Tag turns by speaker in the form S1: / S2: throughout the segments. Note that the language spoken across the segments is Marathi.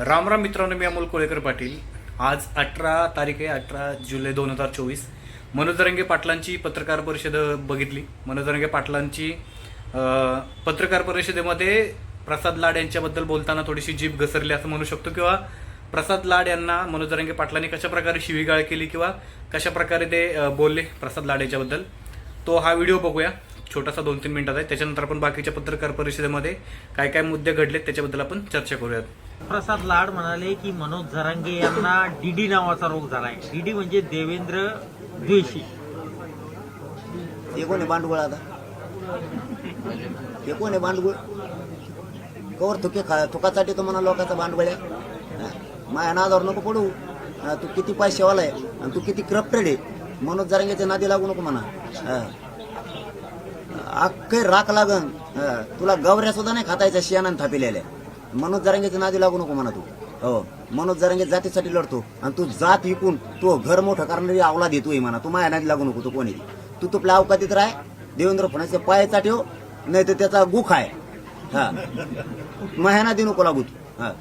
S1: राम राम मित्रांनो मी अमोल कोळेकर पाटील. आज अठरा तारीख आहे अठरा जुलै दोन हजार चोवीस. मनोजरंगे पाटलांची पत्रकार परिषद बघितली. मनोजरंगे पाटलांची पत्रकार परिषदेमध्ये प्रसाद लाड यांच्याबद्दल बोलताना थोडीशी जीभ घसरली असं म्हणू शकतो. किंवा प्रसाद लाड यांना मनोजरंगे पाटलांनी कशा प्रकारे शिवीगाळ केली किंवा कशा प्रकारे ते बोलले प्रसाद लाड यांच्याबद्दल तो हा व्हिडिओ बघूया. छोटासा दोन तीन मिनिटात आहे. त्याच्यानंतर आपण बाकीच्या पत्रकार परिषदेमध्ये काय काय मुद्दे घडलेत त्याच्याबद्दल आपण चर्चा करूयात.
S2: प्रसाद लाड म्हणाले की मनोज झरांगे यांना डीडी नावाचा रोग झालाय. डीडी म्हणजे देवेंद्र द्वेषी.
S3: हे कोण आहे बांडगुळ आता? हे कोण आहे भांडवळ कवर तुके खा थुकासाठी तो म्हणा लोकांचा बांडगुळ आहे. माझ्या नादावर नको पडू. तू किती पैसेवाला आहे आणि तू किती करप्टेड आहे. मनोज जरांगेच्या नादी लागू नको म्हणा. अख्खे राख लागन. तुला गवऱ्या सुद्धा नाही खातायच्या शियानान थापिलेल्या. मनोज जरांगेच्या नादी लागू नको म्हणा तू. हो मनोज जरांगे जातीसाठी लढतो आणि तू जात विकून तू घर मोठं करणारी आवला देतोय म्हणा. तू माया नादी लागू नको तू कोणी तू? तुपल्या अवकातीत राह देवेंद्र फडणवीसच्या पायाचा ठेव नाही तर त्याचा गुख आहे. हा. माया नादी नको लागू तू. हा.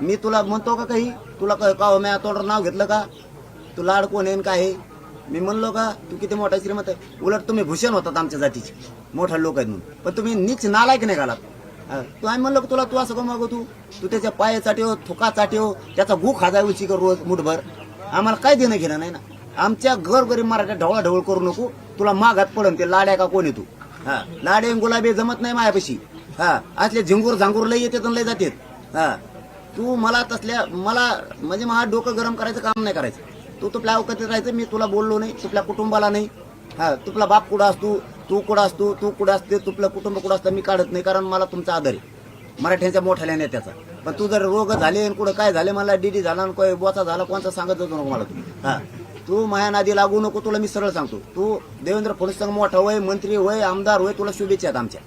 S3: मी तुला म्हणतो का काही? तुला का का म्या तोडर नाव घेतलं का? तू लाड कोण आहे काय आहे? मी म्हणलो का? तू किती मोठा श्रीमंत आहे? उलट तुम्ही भूषण होतात आमच्या जातीचे. मोठा लोक आहेत म्हणून. पण तुम्ही नीच नालायक नाही घालात. तू आम्ही म्हणलो तुला तू असं मागव तू? तू त्याच्या पाय हो थुकासाठी हो त्याचा गु खाजा उची कर रोज मुठभर? आम्हाला काय देणं घेणं नाही ना? आमच्या घर गरीब मराठ्या ढवळा ढवळ करू नको. तुला मागात पडन ते लाड्या का कोणी तू? हा. लाडे गुलाबे गुलाबी जमत नाही मायापाशी. हा. असले झिंगूर झांगूर लय येते आणि लय जाते हा. तू मला तसल्या मला म्हणजे मला डोकं गरम करायचं काम नाही करायचं. तू तुपल्या अवकातीत राहायचं मी तुला बोललो नाही तुपल्या कुटुंबाला नाही. हा. तुपला बाप कुठं असतो? तू कुठं असतो तू कुठं असते तुपलं कुटुंब कुठं असतं मी काढत नाही कारण मला तुमचा आदर आहे. मराठ्यांच्या मोठ्या नेत्याचा पण तू जर रोग झाले आणि कुठं काय झाले मला डीडी झाला आणि कोय बोचा झाला कोणता सांगत जातो नको मला तू? हा. तू माया नादी लागू नको तुला मी सरळ सांगतो. तू देवेंद्र फडणवीस संघ मोठा होय मंत्री होय आमदार होय तुला शुभेच्छा आहेत आमच्या.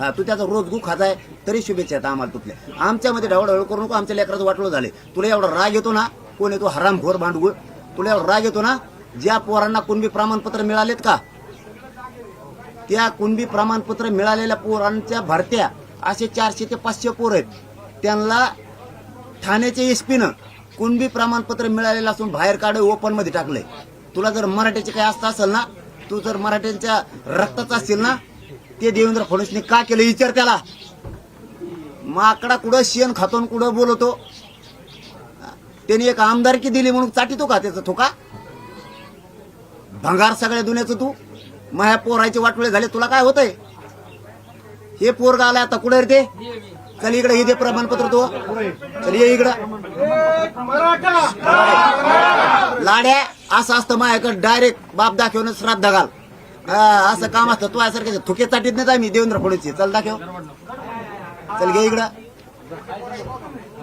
S3: हा तू त्याचा रोज गु खाताय तरी शुभेच्छा आहेत आम्हाला तुपल्या. आमच्यामध्ये ढवळढवळ करू नको आमच्या लेकराचं वाटलं झाले तुला एवढा राग येतो ना कोण येतो हरामखोर भांडगुळ. तुला एवढा राग येतो ना ज्या पोरांना कुणबी प्रमाणपत्र मिळालेत का त्या कुणबी प्रमाणपत्र मिळालेल्या पोरांच्या भरत्या असे चारशे ते पाचशे पोर आहेत. त्यांना ठाण्याच्या एसपीनं कुणबी प्रमाणपत्र मिळालेलं असून बाहेर काढ ओपनमध्ये टाकलंय. तुला जर मराठीचे काही आस्था असेल ना तू जर मराठ्यांच्या रक्ताचा असेल ना ते देवेंद्र फडणवीसने का केलं? विचार त्याला. माकडा कुठं शेण खातून कुठं बोलवतो त्याने एक आमदारकी दिली म्हणून चाटितो का त्याचा थोका भंगार सगळ्या दुन्याचं तू. माझ्या पोराचे वाटोळे झाले तुला काय होतंय? हे पोरग आलाय आता कुठे रे ते? चल इकडे हे दे प्रमाणपत्र तो. चल ये इकडं. लाड्या असं असतं माझ्याकडे. डायरेक्ट बाप दाखवून श्राद्ध घाल. हा, असं काम असतं. तू यासारखे थुके चाटीत नाही आम्ही देवेंद्र फडणवीस चल दाखव. चल घे इकडं.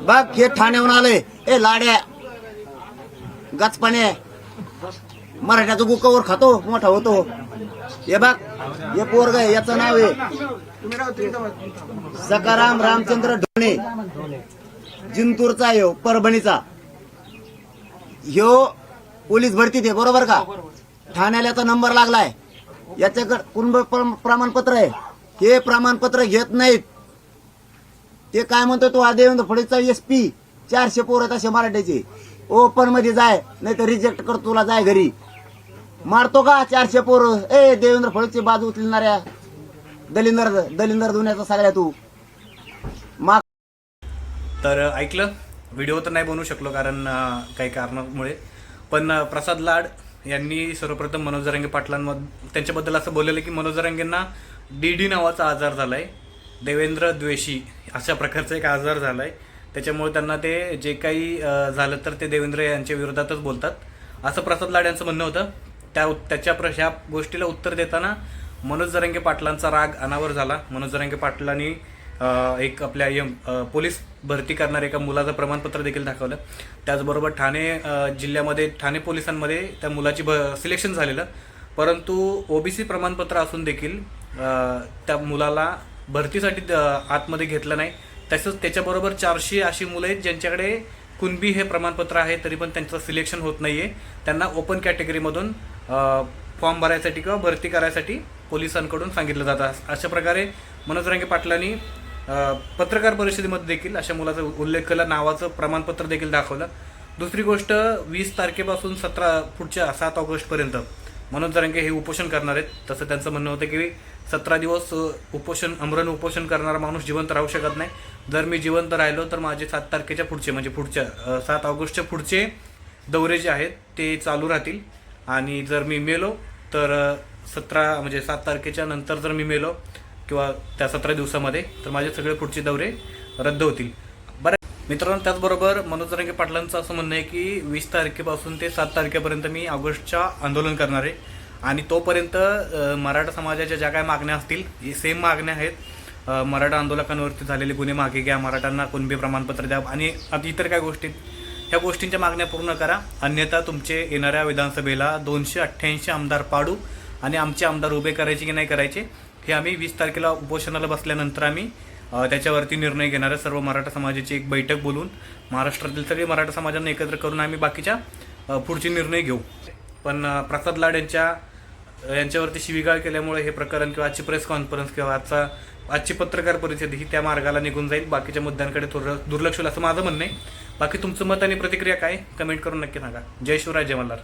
S3: बघ हे ठाण्याहून आलंय. ए लाड्या. गचपाने मराठ्याचं गुकावर खातो मोठा होतो. हे बघ हे पोरग आहे याचं नाव आहे सकाराम रामचंद्र ढोणे. जिंतूरचा आहे ह्यो परभणीचा. ह्यो पोलीस भरतीत आहे बरोबर का? ठाण्याला याचा नंबर लागलाय. याच्याकडे कुटुंब प्रमाणपत्र आहे. हे प्रमाणपत्र घेत नाहीत. ते काय म्हणतो तो हा देवेंद्र एस पी चारशे पोर आहेत असे मराठ्याचे ओपनमध्ये जाय नाही तर रिजेक्ट कर तुला जाय घरी. मारतो का चारशे पोर? ए देवेंद्र फडणवीसची बाजू उचलणाऱ्या दलिंदर दलिंदर धुण्याचा सगळ्या तू. मा
S1: तर ऐकलं? व्हिडिओ तर नाही बनवू शकलो कारण अं, काही कारणामुळे. पण अं, प्रसाद लाड यांनी सर्वप्रथम मनोज जरांगे पाटलांमध्ये त्यांच्याबद्दल असं बोललेलं की मनोज जरांगेंना डी डी नावाचा आजार झालाय. देवेंद्र द्वेषी अशा प्रकारचा एक आजार झालाय. त्याच्यामुळे त्यांना ते जे काही अं, झालं तर ते देवेंद्र यांच्या विरोधातच बोलतात. असं प्रसाद लाड यांचं म्हणणं होतं. त्या त्याच्या प्र ह्या गोष्टीला उत्तर देताना मनोज जरांगे पाटलांचा राग अनावर झाला. मनोज जरांगे पाटलांनी एक आपल्या एम पोलीस भरती करणाऱ्या एका मुलाचं प्रमाणपत्र देखील दाखवलं. त्याचबरोबर ठाणे जिल्ह्यामध्ये ठाणे पोलिसांमध्ये त्या मुलाची भ सिलेक्शन झालेलं. परंतु ओबीसी प्रमाणपत्र असून देखील त्या मुलाला भरतीसाठी द- आतमध्ये घेतलं नाही. तसंच त्याच्याबरोबर चारशे अशी मुलं आहेत ज्यांच्याकडे कुणबी हे प्रमाणपत्र आहे तरी पण त्यांचं सिलेक्शन होत नाही आहे त्यांना ओपन कॅटेगरीमधून फॉर्म भरायसाठी किंवा भरती करायसाठी पोलिसांकडून सांगितलं जातं. अशा प्रकारे मनोज रंगे पाटलांनी पत्रकार परिषदेमध्ये देखील अशा मुलाचा उल्लेख केला. नावाचं प्रमाणपत्र देखील दाखवलं. दुसरी गोष्ट वीस तारखेपासून सतरा पुढच्या सात ऑगस्टपर्यंत मनोज जरांगे हे उपोषण करणार आहेत. तसं त्यांचं म्हणणं होतं की सतरा दिवस उपोषण अमरण उपोषण करणारा माणूस जिवंत राहू शकत नाही. जर मी जिवंत राहिलो तर माझे सात तारखेच्या पुढचे म्हणजे पुढच्या सात ऑगस्टच्या पुढचे दौरे जे आहेत ते चालू राहतील. आणि जर मी मेलो तर सतरा म्हणजे सात तारखेच्या नंतर जर मी मेलो किंवा त्या सतरा दिवसामध्ये तर माझे सगळे पुढचे दौरे रद्द होतील. बरं मित्रांनो त्याचबरोबर मनोज रंगे पाटलांचं असं म्हणणं आहे की वीस तारखेपासून ते सात तारखेपर्यंत मी ऑगस्टच्या आंदोलन करणार आहे. आणि तोपर्यंत मराठा समाजाच्या ज्या काय मागण्या असतील सेम मागण्या आहेत. मराठा आंदोलकांवरती झालेले गुन्हे मागे घ्या मराठ्यांना कुणबी प्रमाणपत्र द्या आणि आता इतर काय गोष्टी ह्या गोष्टींच्या मागण्या पूर्ण करा. अन्यथा तुमचे येणाऱ्या विधानसभेला दोनशे अठ्ठ्याऐंशी आमदार पाडू आणि आमचे आमदार उभे करायचे की नाही करायचे हे आम्ही वीस तारखेला उपोषणाला बसल्यानंतर आम्ही त्याच्यावरती निर्णय घेणाऱ्या सर्व मराठा समाजाची एक बैठक बोलून महाराष्ट्रातील सगळे मराठा समाजांना एकत्र करून आम्ही बाकीच्या पुढचे निर्णय घेऊ. पण प्रसाद लाड यांच्या यांच्यावरती शिवीगाळ केल्यामुळे हे प्रकरण किंवा आजची प्रेस कॉन्फरन्स किंवा आजचा आजची पत्रकार परिषद ही त्या मार्गाला निघून जाईल. बाकीच्या मुद्द्यांकडे थोडं दुर्लक्ष होईल असं माझं म्हणणं आहे. बाकी तुमचं मत आणि प्रतिक्रिया काय? कमेंट करून नक्की सांगा. जय शिवराय जय मल्हार.